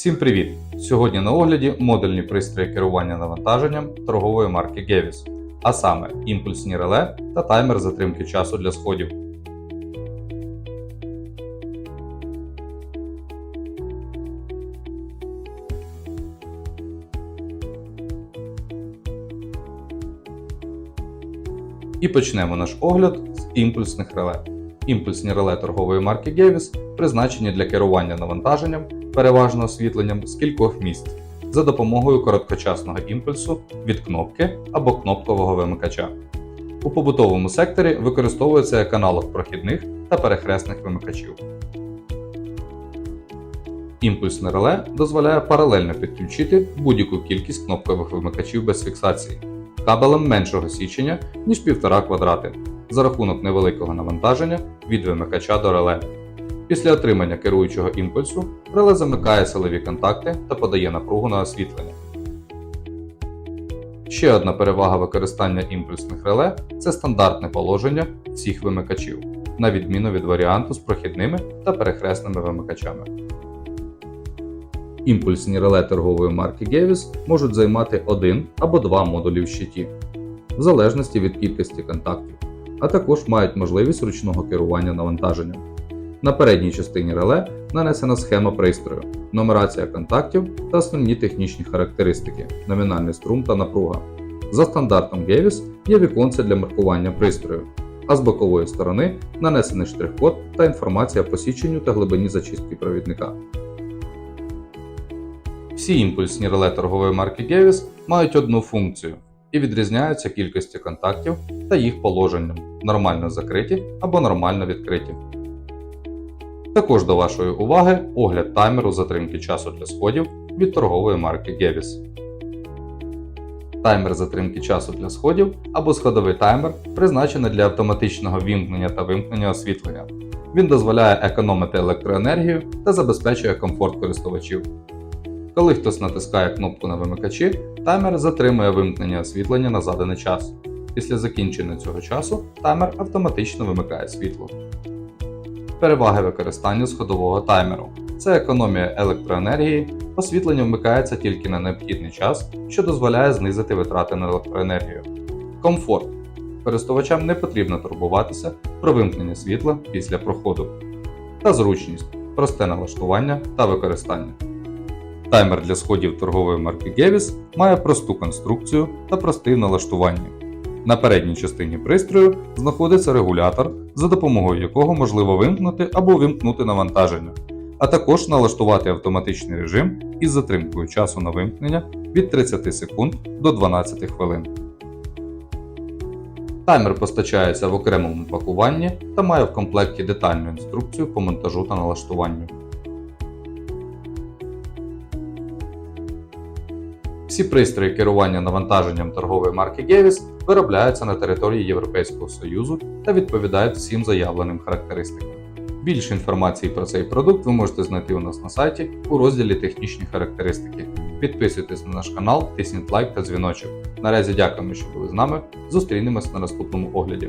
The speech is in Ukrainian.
Всім привіт! Сьогодні на огляді модульні пристрої керування навантаженням торгової марки Gevis, а саме імпульсні реле та таймер затримки часу для сходів. І почнемо наш огляд з імпульсних реле. Імпульсні реле торгової марки Gevis призначені для керування навантаженням, переважно освітленням з кількох місць за допомогою короткочасного імпульсу від кнопки або кнопкового вимикача. У побутовому секторі використовується як аналог прохідних та перехресних вимикачів. Імпульсне реле дозволяє паралельно підключити будь-яку кількість кнопкових вимикачів без фіксації кабелем меншого січення, ніж 1,5 квадрати за рахунок невеликого навантаження від вимикача до реле. Після отримання керуючого імпульсу реле замикає силові контакти та подає напругу на освітлення. Ще одна перевага використання імпульсних реле це стандартне положення всіх вимикачів, на відміну від варіанту з прохідними та перехресними вимикачами. Імпульсні реле торгової марки Gevis можуть займати один або два модулі в щиті, в залежності від кількості контактів, а також мають можливість ручного керування навантаженням. На передній частині реле нанесена схема пристрою, нумерація контактів та основні технічні характеристики, номінальний струм та напруга. За стандартом Gevis є віконце для маркування пристрою, а з бокової сторони нанесений штрих-код та інформація по січенню та глибині зачистки провідника. Всі імпульсні реле торгової марки Gevis мають одну функцію і відрізняються кількістю контактів та їх положенням нормально закриті або нормально відкриті. Також до вашої уваги огляд таймеру затримки часу для сходів від торгової марки Gevis. Таймер затримки часу для сходів або сходовий таймер призначений для автоматичного вімкнення та вимкнення освітлення. Він дозволяє економити електроенергію та забезпечує комфорт користувачів. Коли хтось натискає кнопку на вимикачі, таймер затримує вимкнення освітлення на заданий час. Після закінчення цього часу таймер автоматично вимикає світло. Переваги використання сходового таймеру це економія електроенергії, освітлення вмикається тільки на необхідний час, що дозволяє знизити витрати на електроенергію. Комфорт. Користувачам не потрібно турбуватися про вимкнення світла після проходу. Та зручність, просте налаштування та використання. Таймер для сходів торгової марки Gevis має просту конструкцію та простий в налаштуванні. На передній частині пристрою знаходиться регулятор, за допомогою якого можливо вимкнути або вимкнути навантаження, а також налаштувати автоматичний режим із затримкою часу на вимкнення від 30 секунд до 12 хвилин. Таймер постачається в окремому пакуванні та має в комплекті детальну інструкцію по монтажу та налаштуванню. Всі пристрої керування навантаженням торгової марки Gevis виробляються на території Європейського Союзу та відповідають всім заявленим характеристикам. Більше інформації про цей продукт ви можете знайти у нас на сайті у розділі Технічні характеристики. Підписуйтесь на наш канал, тисніть лайк та дзвіночок. Наразі дякуємо, що були з нами. Зустрінемось на наступному огляді.